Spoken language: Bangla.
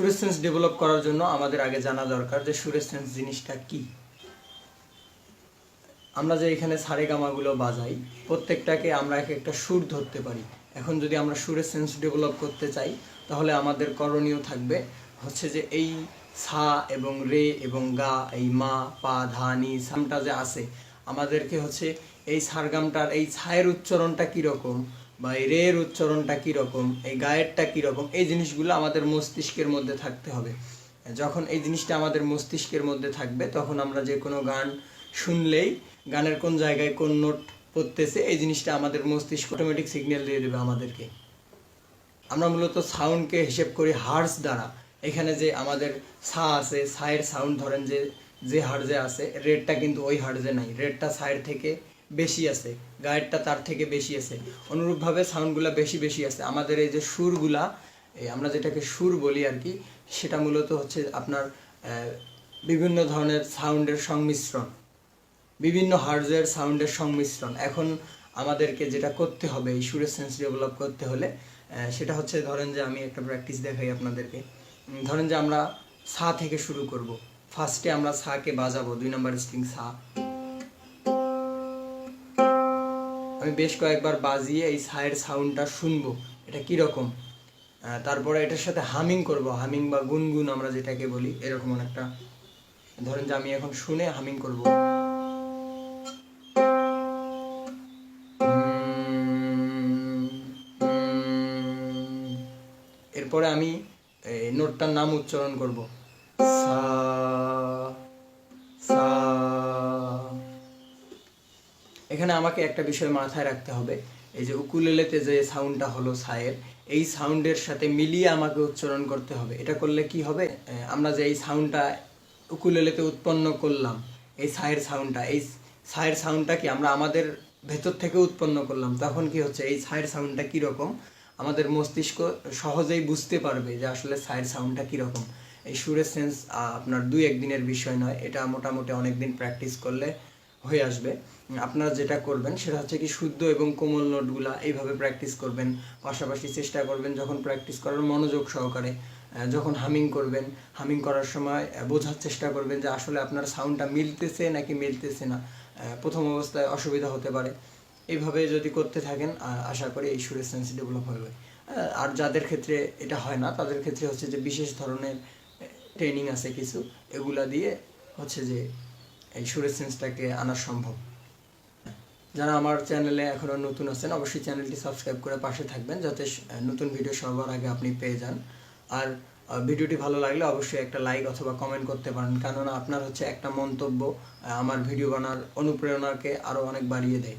সুরের সেন্স ডেভেলপ করার জন্য আমাদের আগে জানা দরকার যে সুরের সেন্স জিনিসটা কি। আমরা যে এখানে সারেগামাগুলো বাজাই, প্রত্যেকটাকে আমরা এক একটা সুর ধরতে পারি। এখন যদি আমরা সুরের সেন্স ডেভেলপ করতে চাই, তাহলে আমাদের করণীয় থাকবে হচ্ছে যে এই সা এবং রে এবং গা, এই মা, পা, ধা, নি, সামটা যে আছে, আমাদেরকে হচ্ছে এই সারগামটার, এই ছায়ের উচ্চারণটা কীরকম বা এই রের উচ্চারণটা কীরকম, এই গায়েরটা কীরকম, এই জিনিসগুলো আমাদের মস্তিষ্কের মধ্যে থাকতে হবে। যখন এই জিনিসটা আমাদের মস্তিষ্কের মধ্যে থাকবে, তখন আমরা যে কোনো গান শুনলেই, গানের কোন জায়গায় কোন নোট পড়তেছে, এই জিনিসটা আমাদের মস্তিষ্ক অটোমেটিক সিগন্যাল দিয়ে দেবে আমাদেরকে। আমরা মূলত সাউন্ডকে হিসেব করি হার্স দ্বারা। এখানে যে আমাদের সা আছে সায়ের সাউন্ড ধরেন যে যে হার্জে আছে রেডটা কিন্তু ওই হার্জে নাই। রেডটা সায়ের থেকে বেশি আছে, গায়েরটা তার থেকে বেশি আছে। অনুরূপভাবে সাউন্ডগুলা বেশি বেশি আছে। আমাদের এই যে সুরগুলা আমরা যেটাকে সুর বলি আর কি, সেটা মূলত হচ্ছে আপনার বিভিন্ন ধরনের সাউন্ডের সংমিশ্রণ। বিভিন্ন হার্জের সাউন্ডের সংমিশ্রণ। এখন আমাদেরকে যেটা করতে হবে, এই সুরের সেন্স ডেভেলপ করতে হলে সেটা হচ্ছে ধরেন যে আমি একটা প্র্যাকটিস দেখাই আপনাদেরকে। ধরেন যে আমরা সা থেকে শুরু করব। ফার্স্টে আমরা সাকে বাজাবো, দুই নম্বর স্ট্রিং সা। আমি বেশ কয়েকবার বাজিয়ে এই সায়ের সাউন্ডটা শুনব। এটা কীরকম তারপরে এটার সাথে হামিং করব। হামিং বা গুনগুন আমরা যেটাকে বলি, এরকম একটা। ধরেন যে আমি এখন শুনে হামিং করব। এরপরে আমি নোটটার নাম উচ্চারণ করব। সা এখানে আমাকে একটা বিষয় মাথায় রাখতে হবে। এই যে উকুলেলেতে যে সাউন্ডটা হলো সায়ের, এই সাউন্ডের সাথে মিলিয়ে আমাকে উচ্চারণ করতে হবে। এটা করলে কি হবে? আমরা যে এই সাউন্ডটা উকুলেলেতে উৎপন্ন করলাম, এই সায়ের সাউন্ডটা, এই সায়ের সাউন্ডটা কি আমরা আমাদের ভেতর থেকে উৎপন্ন করলাম? তখন কি হচ্ছে? এই সায়ের সাউন্ডটা কীরকম আমাদের মস্তিষ্ক সহজেই বুঝতে পারবে যে আসলে সায়ের সাউন্ডটা কীরকম এই সুরের সেন্স আপনার দুই একদিনের বিষয় নয়, এটা মোটামুটি অনেক দিন প্র্যাকটিস করলে হয়ে আসবে। আপনারা যেটা করবেন সেটা হচ্ছে কি শুদ্ধ এবং কোমল নোটগুলা এইভাবে প্র্যাকটিস করবেন। পাশাপাশি চেষ্টা করবেন যখন প্র্যাকটিস করার মনোযোগ সহকারে যখন হামিং করবেন, হামিং করার সময় বোঝার চেষ্টা করবেন যে আসলে আপনার সাউন্ডটা মিলতেছে নাকি মিলতেছে না। প্রথম অবস্থায় অসুবিধা হতে পারে। এইভাবে যদি করতে থাকেন আশা করি এই সুরের সেন্স ডেভেলপ হবে। আর যাদের ক্ষেত্রে এটা হয় না, তাদের ক্ষেত্রে হচ্ছে যে বিশেষ ধরনের ট্রেনিং আছে কিছু। এগুলা দিয়ে হচ্ছে যে এই সুরের সেন্সটাকে আনা সম্ভব। যারা আমার চ্যানেলে এখনও নতুন আছেন, অবশ্যই চ্যানেলটি সাবস্ক্রাইব করে পাশে থাকবেন, যাতে নতুন ভিডিও সবার আগে আপনি পেয়ে যান। আর ভিডিওটি ভালো লাগলে অবশ্যই একটা লাইক অথবা কমেন্ট করতে পারেন, কেননা আপনার হচ্ছে একটা মন্তব্য আমার ভিডিও বানার অনুপ্রেরণাকে আরও অনেক বাড়িয়ে দেয়।